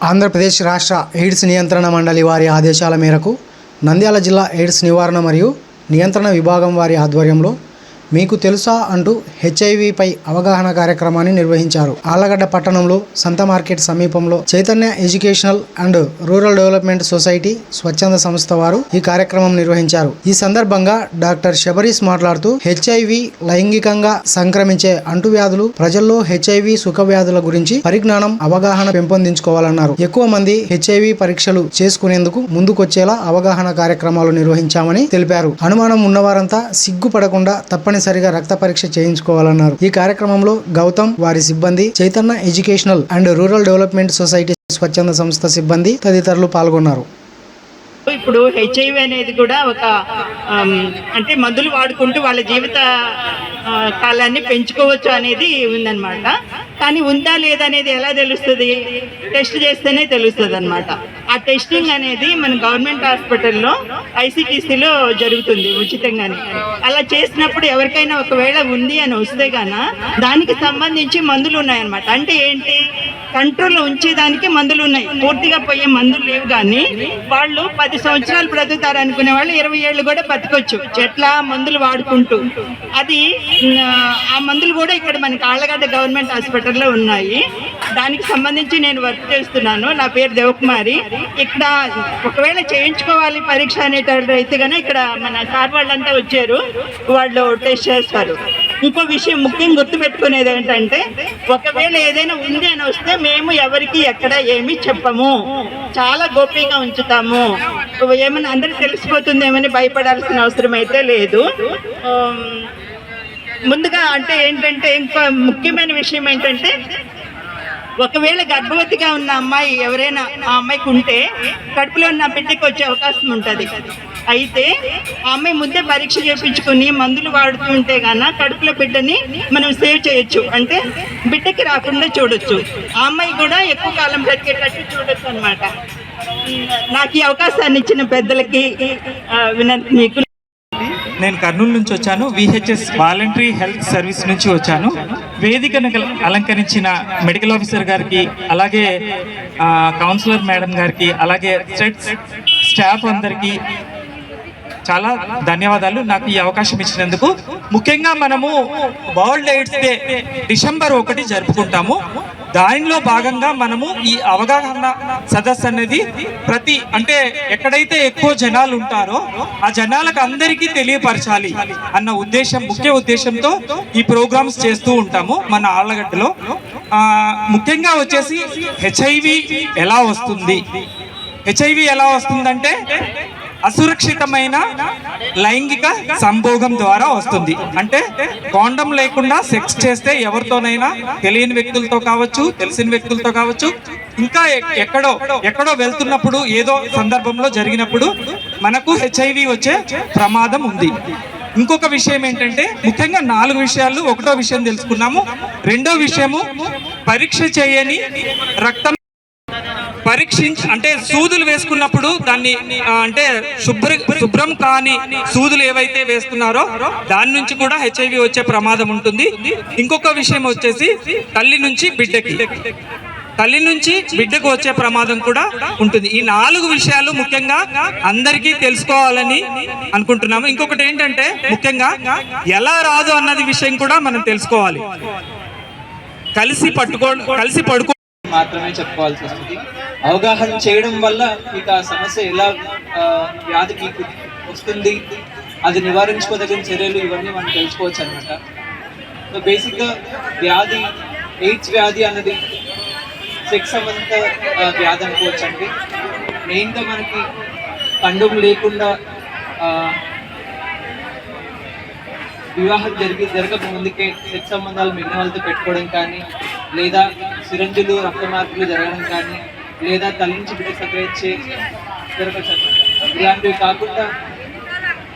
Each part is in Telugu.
ఆంధ్రప్రదేశ్ రాష్ట్ర ఎయిడ్స్ నియంత్రణ మండలి వారి ఆదేశాల మేరకు నంద్యాల జిల్లా ఎయిడ్స్ నివారణ మరియు నియంత్రణ విభాగం వారి ఆధ్వర్యంలో మీకు తెలుసా అంటూ హెచ్ఐవిపై అవగాహన కార్యక్రమాన్ని నిర్వహించారు. ఆళ్ళగడ్డ పట్టణంలో సంత మార్కెట్ సమీపంలో Chaitanya educational and rural development society స్వచ్ఛంద సంస్థ వారు ఈ కార్యక్రమం నిర్వహించారు. ఈ సందర్భంగా డాక్టర్ శబరీష్ మాట్లాడుతూ హెచ్ఐవి లైంగికంగా సంక్రమించే అంటువ్యాధులు ప్రజల్లో హెచ్ఐవి సుఖవ్యాధుల గురించి పరిజ్ఞానం అవగాహన పెంపొందించుకోవాలన్నారు. ఎక్కువ మంది హెచ్ఐవి పరీక్షలు చేసుకునేందుకు ముందుకొచ్చేలా అవగాహన కార్యక్రమాలు నిర్వహించామని తెలిపారు. అనుమానం ఉన్నవారంతా సిగ్గుపడకుండా తప్పనిసరిగా రక్త పరీక్ష చేయించుకోవాలన్నారు. ఈ కార్యక్రమంలో గౌతమ్ వారి సిబ్బంది Chaitanya educational and rural development society స్వచ్ఛంద సంస్థ సిబ్బంది తదితరులు పాల్గొన్నారు. ఇప్పుడు హెచ్ఐవి అనేది కూడా ఒక అంటే మందులు వాడుకుంటూ వాళ్ళ జీవిత కాలాన్ని పెంచుకోవచ్చు అనేది ఉందన్నమాట. కానీ ఉందా లేదా అనేది ఎలా తెలుస్తుంది? టెస్ట్ చేస్తేనే తెలుస్తుంది అనమాట ఆ టెస్టింగ్ అనేది మన గవర్నమెంట్ హాస్పిటల్లో ఐసీటీసీలో జరుగుతుంది ఉచితంగానే. అలా చేసినప్పుడు ఎవరికైనా ఒకవేళ ఉంది అని వస్తే గాన దానికి సంబంధించి మందులు ఉన్నాయన్నమాట. అంటే ఏంటి? కంట్రోల్లో ఉంచేదానికి మందులు ఉన్నాయి. పూర్తిగా పోయే మందులు లేవు కానీ వాళ్ళు పది సంవత్సరాలు బ్రతుకుతారు అనుకునే వాళ్ళు ఇరవై ఏళ్ళు కూడా బతకొచ్చు. చెట్ల మందులు వాడుకుంటూ. అది ఆ, మందులు కూడా ఇక్కడ మనకి ఆళ్ళగడ్డ గవర్నమెంట్ హాస్పిటల్లో ఉన్నాయి. దానికి సంబంధించి నేను వర్క్ చేస్తున్నాను. నా పేరు దేవకుమారి. ఇక్కడ ఒకవేళ చేయించుకోవాలి పరీక్ష అనేటప్పుడు అయితే కనుక ఇక్కడ మన సార్ వాళ్ళంతా వచ్చారు. వాళ్ళు టెస్ట్ చేస్తారు. ఇంకో విషయం ముఖ్యంగా గుర్తుపెట్టుకునేది ఏంటంటే ఒకవేళ ఏదైనా ఉంది అని వస్తే మేము ఎవరికి ఎక్కడ ఏమి చెప్పము. చాలా గోప్యంగా ఉంచుతాము. ఏమైనా అందరికి తెలిసిపోతుందేమని భయపడాల్సిన అవసరం అయితే లేదు. ముందుగా అంటే ఏంటంటే ఇంకా ముఖ్యమైన విషయం ఏంటంటే ఒకవేళ గర్భవతిగా ఉన్న అమ్మాయి ఎవరైనా ఆ అమ్మాయికి ఉంటే కడుపులో ఉన్న బిడ్డకి వచ్చే అవకాశం ఉంటుంది. అయితే ఆ అమ్మాయి ముందే పరీక్ష చేయించుకుని మందులు వాడుతూ ఉంటే గాన కడుపులో బిడ్డని మనం సేవ్ చేయొచ్చు. అంటే బిడ్డకి రాకుండా చూడొచ్చు. ఆ అమ్మాయి కూడా ఎక్కువ కాలం బ్రతికేటట్టు చూడొచ్చు అనమాట నాకు ఈ అవకాశాన్ని ఇచ్చిన పెద్దలకి ఆ, వినంతి మీకు నేను కర్నూలు నుంచి వచ్చాను. విహెచ్ఎస్ వాలంటరీ హెల్త్ సర్వీస్ నుంచి వచ్చాను. వేదికను అలంకరించిన మెడికల్ ఆఫీసర్ గారికి అలాగే కౌన్సిలర్ మేడం గారికి అలాగే స్టెట్ స్టాఫ్ అందరికీ చాలా ధన్యవాదాలు నాకు ఈ అవకాశం ఇచ్చినందుకు. ముఖ్యంగా మనము వరల్డ్ ఎయిడ్స్ డే డిసెంబర్ ఒకటి జరుపుకుంటాము. దానిలో భాగంగా మనము ఈ అవగాహన సదస్సు అనేది ప్రతి అంటే ఎక్కడైతే ఎక్కువ జనాలు ఉంటారో ఆ జనాలకు అందరికీ తెలియపరచాలి అన్న ఉద్దేశం ముఖ్య ఉద్దేశంతో ఈ ప్రోగ్రామ్స్ చేస్తూ ఉంటాము మన ఆళ్ళగడ్డలో ముఖ్యంగా వచ్చేసి హెచ్ఐవి ఎలా వస్తుంది? హెచ్ఐవి ఎలా వస్తుందంటే అసురక్షితమైన లైంగిక సంభోగం ద్వారా వస్తుంది. అంటే కాండం లేకుండా సెక్స్ చేస్తే ఎవరితోనైనా తెలియని వ్యక్తులతో కావచ్చు తెలిసిన వ్యక్తులతో కావచ్చు ఇంకా ఎక్కడో ఎక్కడో వెళ్తున్నప్పుడు ఏదో సందర్భంలో జరిగినప్పుడు మనకు హెచ్ఐవి వచ్చే ప్రమాదం ఉంది. ఇంకొక విషయం ఏంటంటే ముఖ్యంగా నాలుగు విషయాలు ఒకటో విషయం తెలుసుకున్నాము. రెండో విషయము పరీక్ష చేయని రక్తం పరీక్షించి అంటే సూదులు వేసుకున్నప్పుడు దాన్ని అంటే శుభ్ర శుభ్రం కాని సూదులు ఏవైతే వేస్తున్నారో దాని నుంచి కూడా హెచ్ఐవి వచ్చే ప్రమాదం ఉంటుంది. ఇంకొక విషయం వచ్చేసి తల్లి నుంచి బిడ్డకి. తల్లి నుంచి బిడ్డకు వచ్చే ప్రమాదం కూడా ఉంటుంది. ఈ నాలుగు విషయాలు ముఖ్యంగా అందరికీ తెలుసుకోవాలని అనుకుంటున్నాము. ఇంకొకటి ఏంటంటే ముఖ్యంగా ఎలా రాదు అన్నది విషయం కూడా మనం తెలుసుకోవాలి. కలిసి పట్టుకో కలిసి పడుకో మాత్రమే చెప్పుకోవాల్సి వస్తుంది. అవగాహన చేయడం వల్ల మీకు ఆ సమస్య ఎలా వ్యాధి మీకు వస్తుంది అది నివారించుకోదగిన చర్యలు ఇవన్నీ మనం తెలుసుకోవచ్చు అనమాట సో బేసిక్గా వ్యాధి ఎయిడ్స్ వ్యాధి అన్నది సెక్స్ సంబంధిత వ్యాధి అనుకోవచ్చు అండి మెయిన్గా మనకి కండం లేకుండా వివాహం జరిగి జరగక ముందుకే సెక్స్ సంబంధాలు మిగిలిన వాళ్ళతో పెట్టుకోవడం కానీ లేదా సిరంజులు రక్త మార్పులు జరగడం కానీ లేదా తల్లి నుంచి బిడ్డ సంగ్రహించే జరగచ్చు ఇలాంటివి కాకుండా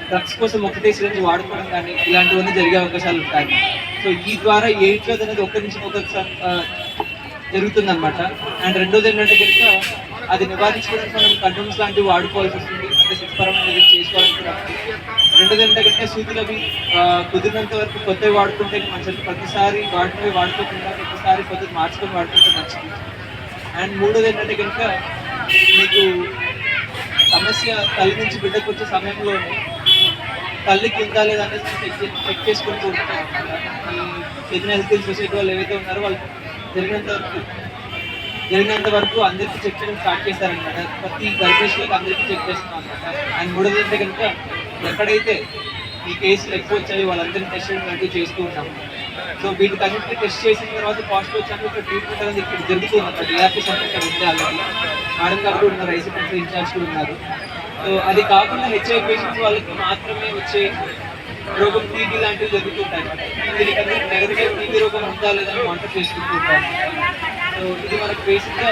డ్రగ్స్ కోసం ఒకటే సిరంజ్ వాడుకోవడం కానీ ఇలాంటివన్నీ జరిగే అవకాశాలు ఉంటాయి. సో ఈ ద్వారా ఎయిడ్స్ అనేది ఒకరి నుంచి ఒకరి జరుగుతుంది అనమాట అండ్ రెండోది ఏంటంటే కనుక అది నివారించుకోవడానికి మనం కండోమ్స్ లాంటివి వాడుకోవాల్సి వస్తుంది. అంటే సెక్స్ పరమైన చేసుకోవాలని కూడా. రెండోది ఏంటంటే కనుక సూదులు అవి కుదిరినంత వరకు కొత్తవి వాడుకుంటే మంచిది. ప్రతిసారి వాడినవి వాడుకోకుండా ప్రతిసారి కొత్తది మార్చుకొని వాడుకుంటే మంచిది. అండ్ మూడోది ఏంటంటే కనుక మీకు సమస్య తల్లి నుంచి బిడ్డకు వచ్చే సమయంలో తల్లికి ఉందా లేదా అనేది చెక్ చెక్ చేసుకుంటూ ఉంటారు. ఈ హెల్త్ సొసైటీ వాళ్ళు ఏవైతే ఉన్నారో వాళ్ళు జరిగినంత వరకు జరిగినంత వరకు అందరికీ చెక్ చేయడం స్టార్ట్ చేస్తారనమాట ప్రతి గర్భిణీలకు అందరికీ చెక్ చేస్తున్నాం అనమాట అండ్ మూడోది ఏంటంటే కనుక ఎక్కడైతే ఈ కేసులు ఎక్కువ వచ్చాయో వాళ్ళందరినీ టెస్ట్ చేస్తూ ఉంటాం. సో వీటికి అన్నింటినీ టెస్ట్ చేసిన తర్వాత పాజిటివ్ వచ్చాక ఇక్కడ ట్రీట్మెంట్ అనేది ఇక్కడ జరుగుతుంది అనమాట డిఆర్పీ సెంటర్ ఇక్కడ ఉంది ఆల్రెడీ మేడం గారు కూడా ఉన్నారు ఐసీపీ ఇన్ఛార్జ్ కూడా ఉన్నారు. సో అది కాకుండా హెచ్ఐ పేషెంట్స్ వాళ్ళకి మాత్రమే వచ్చే రోగం టీబీ లాంటివి జరుగుతుంటాయి. దీనికి అందరికి నెగటివ్ టీబీ రోగం ఉందా లేదని అని మానిటర్ చేసుకుంటూ సో ఇది మనకు బేసిక్గా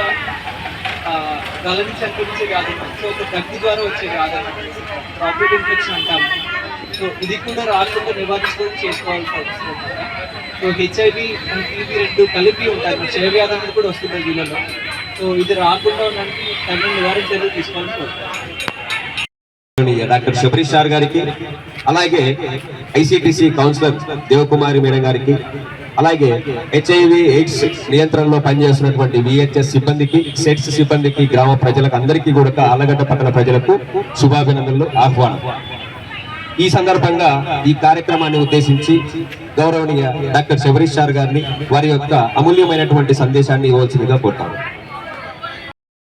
గల నుంచి అనుకరించే వ్యాధి. సో ఒక దగ్గు ద్వారా వచ్చే వ్యాధి. డ్రాప్లెట్ ఇన్ఫెక్షన్ అంటాము. సో ఇది కూడా రాకుండా నివారించుకొని చేసుకోవాల్సి వస్తుంది సో హెచ్ఐవి అండ్ టీబీ రెండు కలిపి ఉంటాయి. మన క్షయ వ్యాధి అనేది కూడా వస్తుంది వీళ్ళలో సో ఇది రాకుండా ఉండడానికి తగిన నివారణ చర్యలు తీసుకోవాల్సి వస్తుంది డాక్టర్ శబరీష్ సార్ గారికి అలాగే ఐసిటిసి కౌన్సిలర్ దేవకుమారి మేడం గారికి అలాగే హెచ్ఐవి ఎయిడ్స్ నియంత్రణలో పనిచేస్తున్నటువంటి విహెచ్ఎస్ సిబ్బందికి సెట్స్ సిబ్బందికి గ్రామ ప్రజలకు అందరికీ కూడా ఆలగడ్డ పట్టణ ప్రజలకు శుభాభినందనలు ఆహ్వానం. ఈ సందర్భంగా ఈ కార్యక్రమాన్ని ఉద్దేశించి గౌరవనీయ డాక్టర్ శబరీష్ సార్ గారిని వారి యొక్క అమూల్యమైనటువంటి సందేశాన్ని ఇవ్వాల్సిందిగా కోరుతాను.